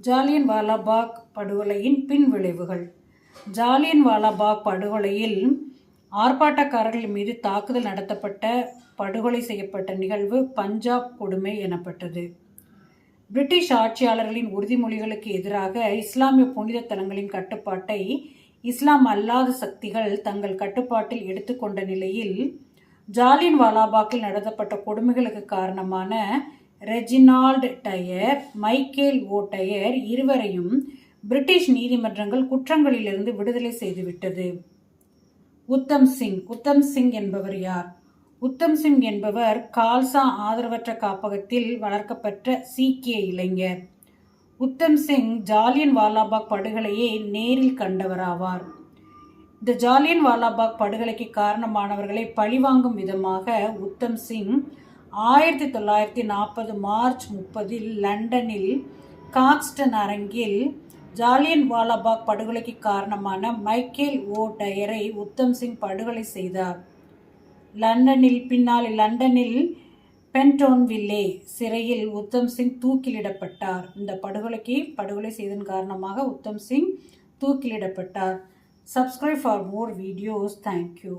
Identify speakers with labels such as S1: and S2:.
S1: ஜாலியன் வாலாபாக் படுகொலையின் பின் விளைவுகள் ஜாலியன் வாலாபாக் படுகொலையில் ஆர்ப்பாட்டக்காரர்கள் மீது தாக்குதல் நடத்தப்பட்ட படுகொலை செய்யப்பட்ட நிகழ்வு பஞ்சாப் கொடுமை எனப்பட்டது. பிரிட்டிஷ் ஆட்சியாளர்களின் உறுதிமொழிகளுக்கு எதிராக இஸ்லாமிய புனித தலங்களின் கட்டுப்பாட்டை இஸ்லாம் அல்லாத சக்திகள் தங்கள் கட்டுப்பாட்டில் எடுத்துக்கொண்ட நிலையில் ஜாலியன் வாலாபாக்கில் நடத்தப்பட்ட கொடுமைகளுக்கு காரணமான Reginald Dyer Michael O Dyer இருவரையும் பிரிட்டிஷ் நீதிமன்றங்கள் குற்றங்களிலிருந்து விடுதலை செய்துவிட்டது. உத்தம் சிங் உத்தம் சிங் என்பவர் யார்? உத்தம் சிங் என்பவர் கால்சா ஆதரவற்ற காப்பகத்தில் வளர்க்கப்பட்ட சீக்கிய இளைஞர். உத்தம் சிங் ஜாலியன் வாலாபாக் படுகொலையை நேரில் கண்டவராவார். இந்த ஜாலியன் வாலாபாக் படுகொலைக்கு காரணமானவர்களை பழிவாங்கும் விதமாக உத்தம் சிங் ஆயிரத்தி தொள்ளாயிரத்தி நாற்பது மார்ச் முப்பதில் லண்டனில் காக்ஸ்டன் அரங்கில் ஜாலியன் வாலாபாக் படுகொலைக்கு காரணமான மைக்கேல் ஓ டயரை உத்தம் சிங் படுகொலை செய்தார். லண்டனில் பின்னால் லண்டனில் பென்டோன்வில்லே சிறையில் உத்தம் சிங் தூக்கிலிடப்பட்டார். இந்த படுகொலைக்கு படுகொலை செய்தன் காரணமாக Udham Singh தூக்கிலிடப்பட்டார். Subscribe for more videos thank you